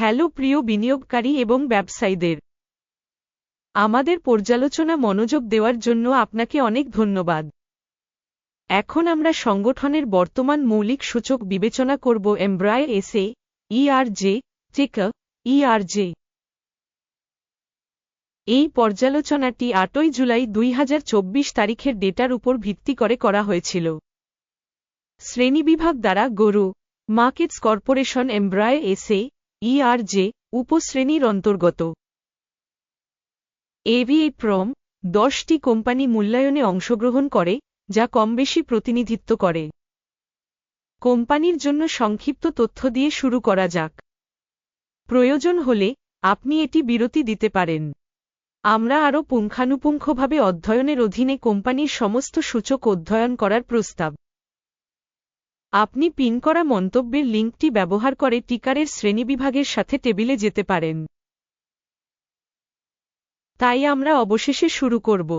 Hello প্রিয় বিনিয়োগকারী এবং ব্যবসায়ীদের। আমাদের পর্যালোচনা মনোযোগ দেওয়ার জন্য আপনাকে অনেক ধন্যবাদ। এখন আমরা সংগঠনের বর্তমান মৌলিক সূচক বিবেচনা করব এমব্রায় এসএ, ইআরজে, টেকা, ইআরজে। এই পর্যালোচনাটি আটই জুলাই দুই হাজার চব্বিশ তারিখের ডেটার উপর ভিত্তি করে করা হয়েছিল। শ্রেণীবিভাগ দ্বারা গরু, markets corporation Embraer SA ERJ উপশ্রেণীর অন্তর্গত। এভিএ প্রম দশটি কোম্পানি মূল্যায়নে অংশগ্রহণ করে, যা কমবেশি প্রতিনিধিত্ব করে। কোম্পানির জন্য সংক্ষিপ্ত তথ্য দিয়ে শুরু করা যাক। প্রয়োজন হলে, আপনি এটি বিরতি দিতে পারেন। আমরা আরও পুঙ্খানুপুঙ্খভাবে অধ্যয়নের অধীনে কোম্পানির সমস্ত সূচক অধ্যয়ন করার প্রস্তাব। আপনি পিন করা মন্তব্যের লিঙ্কটি ব্যবহার করে টিকারের শ্রেণীবিভাগের সাথে টেবিলে যেতে পারেন। তাই আমরা অবশেষে শুরু করব।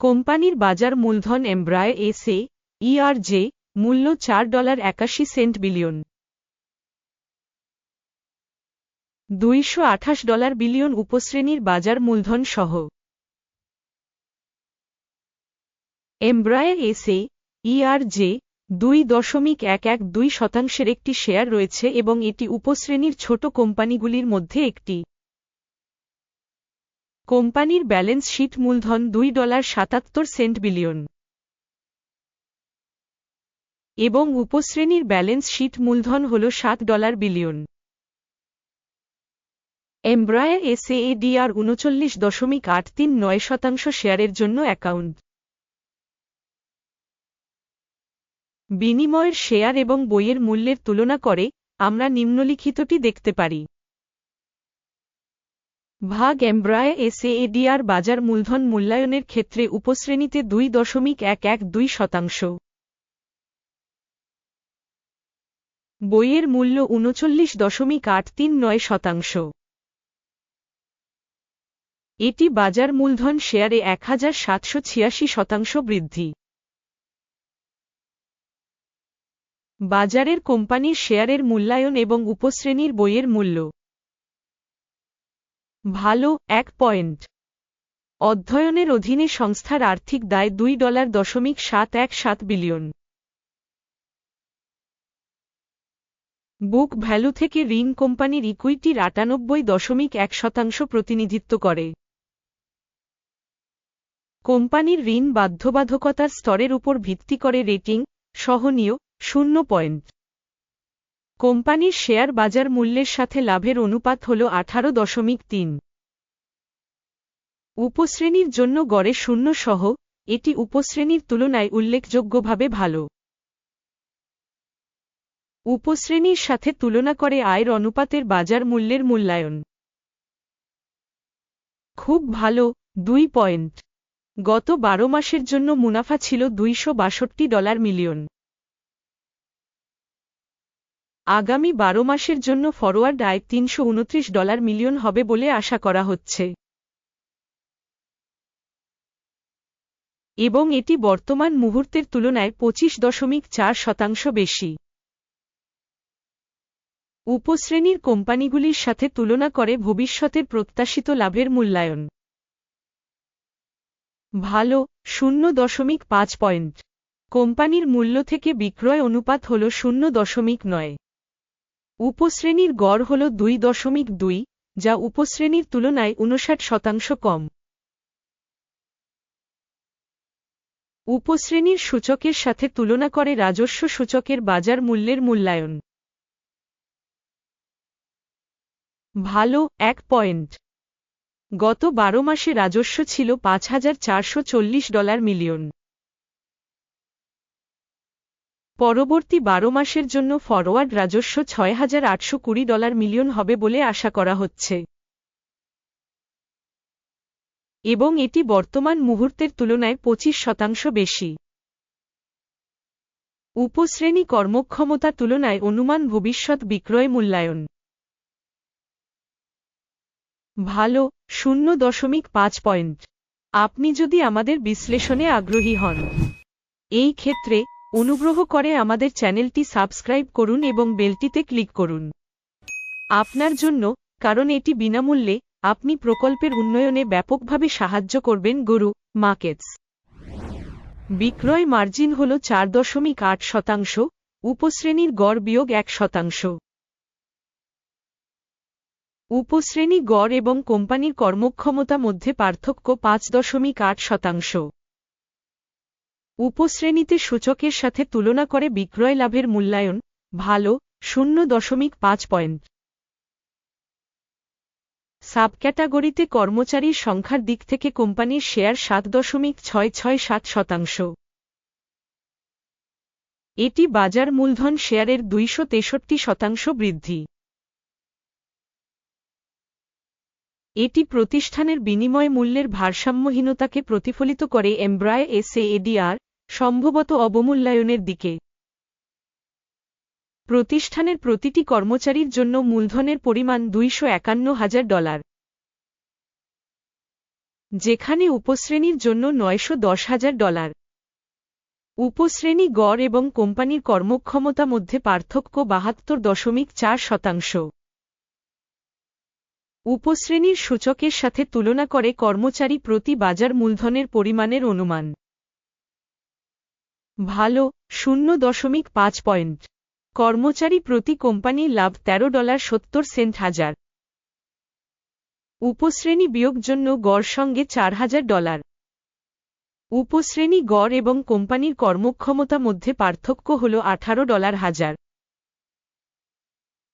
কোম্পানির বাজার মূলধন এমব্রায় এসএ ইআরজে মূল্য চার ডলার একাশি সেন্ট বিলিয়ন। দুইশো আঠাশ ডলার বিলিয়ন উপশ্রেণীর বাজার মূলধন সহ। এমব্রায় এসএ ইআরজে দুই দশমিক এক এক দুই শতাংশের একটি শেয়ার রয়েছে এবং এটি উপশ্রেণীর ছোট কোম্পানিগুলির মধ্যে একটি। কোম্পানির ব্যালেন্স শীট মূলধন দুই ডলার সাতাত্তর সেন্ট বিলিয়ন। এবং উপশ্রেণীর ব্যালেন্স শীট মূলধন হল সাত ডলার বিলিয়ন। এমব্রায়া এসএএডিআর উনচল্লিশ দশমিক আট তিন নয় শতাংশ শেয়ারের জন্য অ্যাকাউন্ট। বিনিময়ের শেয়ার এবং বইয়ের মূল্যের তুলনা করে, আমরা নিম্নলিখিতটি দেখতে পারি। ভাগ এমব্রায় এসএএডিআর বাজার মূলধন মূল্যায়নের ক্ষেত্রে উপশ্রেণীতে দুই দশমিক এক এক দুই শতাংশ। বইয়ের মূল্য উনচল্লিশ দশমিক আট তিন নয় শতাংশ। এটি বাজার মূলধন শেয়ারে এক হাজার সাতশো ছিয়াশি শতাংশ বৃদ্ধি। বাজারের কোম্পানির শেয়ারের মূল্যায়ন এবং উপশ্রেণীর বইয়ের মূল্য। ভালো, এক পয়েন্ট। অধ্যয়নের অধীনে সংস্থার আর্থিক দায় দুই ডলার দশমিক সাত এক সাত বিলিয়ন। বুক ভ্যালু থেকে ঋণ কোম্পানির ইকুইটির আটানব্বই দশমিক এক শতাংশ প্রতিনিধিত্ব করে। কোম্পানির ঋণ বাধ্যবাধকতার স্তরের উপর ভিত্তি করে রেটিং, সহনীয় শূন্য পয়েন্ট। কোম্পানির শেয়ার বাজার মূল্যের সাথে লাভের অনুপাত হল আঠারো দশমিক তিন। উপশ্রেণীর জন্য গড়ে শূন্য সহ, এটি উপশ্রেণীর তুলনায় উল্লেখযোগ্যভাবে ভালো। উপশ্রেণীর সাথে তুলনা করে আয়ের অনুপাতের বাজার মূল্যের মূল্যায়ন। খুব ভালো, দুই পয়েন্ট। গত বারো মাসের জন্য মুনাফা ছিল দুইশ বাষট্টি ডলার মিলিয়ন। আগামী বারো মাসের জন্য ফরওয়ার্ড আয় তিনশো উনত্রিশ ডলার মিলিয়ন হবে বলে আশা করা হচ্ছে। এবং এটি বর্তমান মুহূর্তের তুলনায় পঁচিশ দশমিক চার শতাংশ বেশি। উপশ্রেণীর কোম্পানিগুলির সাথে তুলনা করে ভবিষ্যতের প্রত্যাশিত লাভের মূল্যায়ন। ভালো, শূন্য দশমিক পাঁচ পয়েন্ট। কোম্পানির মূল্য থেকে বিক্রয় অনুপাত হল শূন্য দশমিক নয়। উপশ্রেণীর গড় হল দুই দশমিক দুই, যা উপশ্রেণীর তুলনায় উনষাট শতাংশ কম। উপশ্রেণীর সূচকের সাথে তুলনা করে রাজস্ব সূচকের বাজার মূল্যের মূল্যায়ন। ভালো, এক পয়েন্ট। গত বারো মাসে রাজস্ব ছিল পাঁচ হাজার চারশো চল্লিশ ডলার মিলিয়ন। পরবর্তী বারো মাসের জন্য ফরওয়ার্ড রাজস্ব ছয় হাজার আটশো কুড়ি ডলার মিলিয়ন হবে বলে আশা করা হচ্ছে। এবং এটি বর্তমান মুহূর্তের তুলনায় পঁচিশ শতাংশ বেশি। উপশ্রেণী কর্মক্ষমতা তুলনায় অনুমান ভবিষ্যৎ বিক্রয় মূল্যায়ন। ভালো, শূন্য দশমিক পাঁচ পয়েন্ট। আপনি যদি আমাদের বিশ্লেষণে আগ্রহী হন। এই ক্ষেত্রে অনুগ্রহ করে আমাদের চ্যানেলটি সাবস্ক্রাইব করুন এবং বেলটিতে ক্লিক করুন। আপনার জন্য, কারণ এটি বিনামূল্যে, আপনি প্রকল্পের উন্নয়নে ব্যাপকভাবে সাহায্য করবেন গরু মার্কেটস বিক্রয় মার্জিন হল চার দশমিক আট শতাংশ, উপশ্রেণীর গড় বিয়োগ এক শতাংশ। উপশ্রেণী গড় এবং কোম্পানির কর্মক্ষমতা মধ্যে পার্থক্য পাঁচ দশমিক আট শতাংশ। উপশ্রেণীতে সূচকের সাথে তুলনা করে বিক্রয় লাভের মূল্যায়ন, ভালো, শূন্য দশমিক পাঁচ পয়েন্ট। সাবক্যাটাগরিতে কর্মচারীর সংখ্যার দিক থেকে কোম্পানির শেয়ার সাত দশমিক ছয় ছয় সাত শতাংশ। এটি বাজার মূলধন শেয়ারের দুইশো তেষট্টি শতাংশ বৃদ্ধি। এটি প্রতিষ্ঠানের বিনিময় মূল্যের ভারসাম্যহীনতাকে প্রতিফলিত করে এমব্রায় এসএএডিআর সম্ভবত অবমূল্যায়নের দিকে। প্রতিষ্ঠানের প্রতিটি কর্মচারীর জন্য মূলধনের পরিমাণ দুইশো একান্ন হাজার ডলার। যেখানে উপশ্রেণীর জন্য নয়শো দশ হাজার ডলার। উপশ্রেণী গড় এবং কোম্পানির কর্মক্ষমতা মধ্যে পার্থক্য বাহাত্তর দশমিক চার শতাংশ। উপশ্রেণীর সূচকের সাথে তুলনা করে কর্মচারী প্রতি বাজার মূলধনের পরিমাণের অনুমান। ভালো, শূন্য দশমিক পাঁচ পয়েন্ট। কর্মচারী প্রতি কোম্পানির লাভ তেরো ডলার সত্তর সেন্ট হাজার। উপশ্রেণী বিয়োগ জন্য গড় সঙ্গে চার হাজার ডলার। উপশ্রেণী গড় এবং কোম্পানির কর্মক্ষমতা মধ্যে পার্থক্য হল আঠারো ডলার হাজার।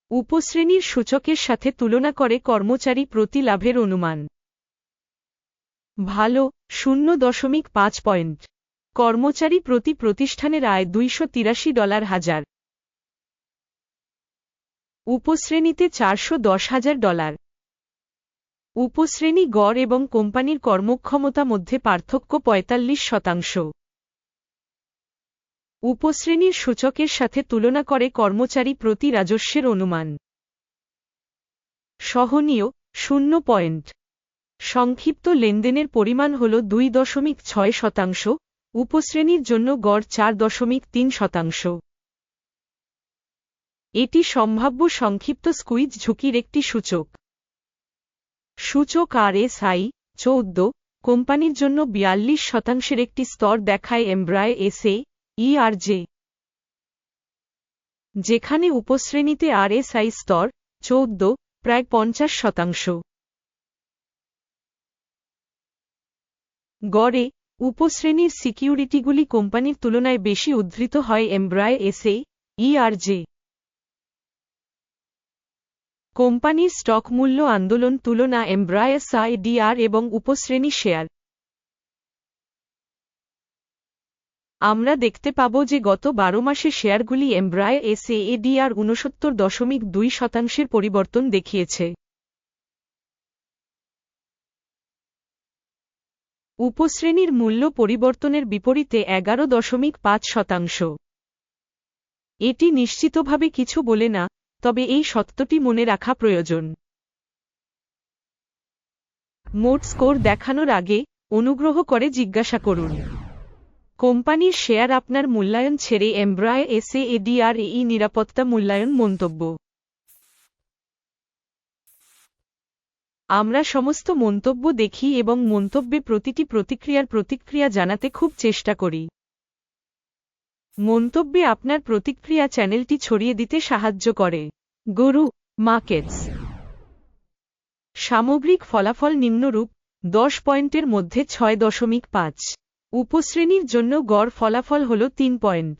উপশ্রেণীর সূচকের সাথে তুলনা করে কর্মচারী প্রতি লাভের অনুমান। ভালো, শূন্য দশমিক পাঁচ পয়েন্ট। কর্মচারী প্রতি প্রতিষ্ঠানের আয় দুইশো তিরাশি ডলার হাজার। উপশ্রেণীতে চারশো দশ হাজার ডলার। উপশ্রেণী গড় এবং কোম্পানির কর্মক্ষমতা মধ্যে পার্থক্য পঁয়তাল্লিশ শতাংশ। উপশ্রেণীর সূচকের সাথে তুলনা করে কর্মচারী প্রতি রাজস্বের অনুমান। সহনীয়, শূন্য পয়েন্ট। সংক্ষিপ্ত লেনদেনের পরিমাণ হল দুই দশমিক ছয় শতাংশ উপশ্রেণীর জন্য গড় চার দশমিক তিন শতাংশ। এটি সম্ভাব্য সংক্ষিপ্ত স্কুইজ ঝুঁকির একটি সূচক। সূচক আর এস আই চৌদ্দ, কোম্পানির জন্য বিয়াল্লিশ শতাংশের একটি স্তর দেখায় এমব্রায় এসএ ইআরজে যেখানে উপশ্রেণীতে আরএসআই স্তর চৌদ্দ, প্রায় পঞ্চাশ শতাংশ। গড়ে উপশ্রেণীর সিকিউরিটিগুলি কোম্পানির তুলনায় বেশি উদ্ধৃত হয় এমব্রায় এসএ ইআরজে কোম্পানির স্টক মূল্য আন্দোলন তুলনা এমব্রায়াস ডিআর এবং উপশ্রেণী শেয়ার। আমরা দেখতে পাব যে গত বারো মাসে শেয়ারগুলি এমব্রায় এসএএডিআর ঊনসত্তর দশমিক দুই শতাংশের পরিবর্তন দেখিয়েছে। উপশ্রেণীর মূল্য পরিবর্তনের বিপরীতে এগারো দশমিক পাঁচ শতাংশ। এটি নিশ্চিতভাবে কিছু বলে না, তবে এই সত্যটি মনে রাখা প্রয়োজন। মোট স্কোর দেখানোর আগে অনুগ্রহ করে জিজ্ঞাসা করুন। কোম্পানির শেয়ার আপনার মূল্যায়ন ছেড়ে এমব্রায় এসএ, এডিআর ই নিরাপত্তা মূল্যায়ন মন্তব্য। আমরা সমস্ত মন্তব্য দেখি এবং মন্তব্যে প্রতিটি প্রতিক্রিয়ার প্রতিক্রিয়া জানাতে খুব চেষ্টা করি। মন্তব্যে আপনার প্রতিক্রিয়া চ্যানেলটি ছড়িয়ে দিতে সাহায্য করে। গরু মার্কেটস সামগ্রিক ফলাফল নিম্নরূপ, দশ পয়েন্টের মধ্যে ছয় দশমিক পাঁচ। উপশ্রেণীর জন্য গড় ফলাফল হল তিন পয়েন্ট।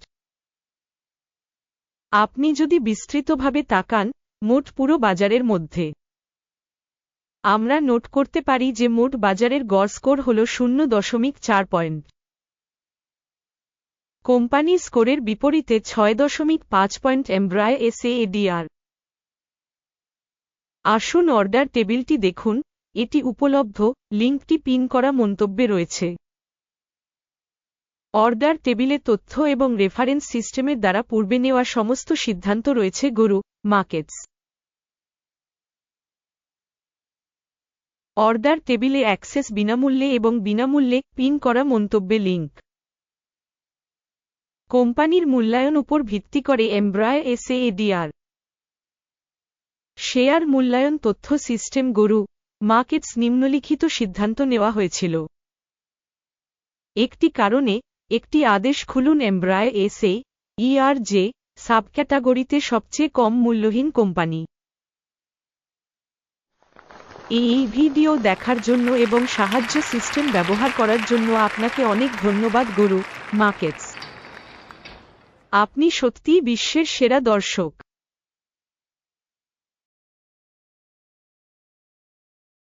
আপনি যদি বিস্তৃতভাবে তাকান, মোট পুরো বাজারের মধ্যে। আমরা নোট করতে পারি যে মোট বাজারের গড় স্কোর হল শূন্য দশমিক চার পয়েন্ট। কোম্পানি স্কোরের বিপরীতে ছয় দশমিক পাঁচ point Embraer S A A D R আসুন অর্ডার টেবিলটি দেখুন, এটি উপলব্ধ, লিঙ্কটি পিন করা মন্তব্যে রয়েছে। অর্ডার টেবিলে তথ্য এবং রেফারেন্স সিস্টেমের দ্বারা পূর্বে নেওয়া সমস্ত সিদ্ধান্ত রয়েছে, গরু, মার্কেটস। অর্ডার টেবিলে অ্যাক্সেস বিনামূল্যে এবং বিনামূল্যে পিন করা মন্তব্যে লিঙ্ক কোম্পানির মূল্যায়ন উপর ভিত্তি করে এমব্রায় এসএএডিআর। শেয়ার মূল্যায়ন তথ্য সিস্টেম গরু, মার্কেটস নিম্নলিখিত সিদ্ধান্ত নেওয়া হয়েছিল। একটি কারণে, একটি আদেশ খুলুন এমব্রায় এসএ ইআরজে সাবক্যাটাগরিতে সবচেয়ে কম মূল্যহীন কোম্পানি। এই ভিডিও দেখার জন্য এবং সাহায্য সিস্টেম ব্যবহার করার জন্য আপনাকে অনেক ধন্যবাদ, গুরু মার্কেটস আপনি সত্যিই বিশ্বের সেরা দর্শক।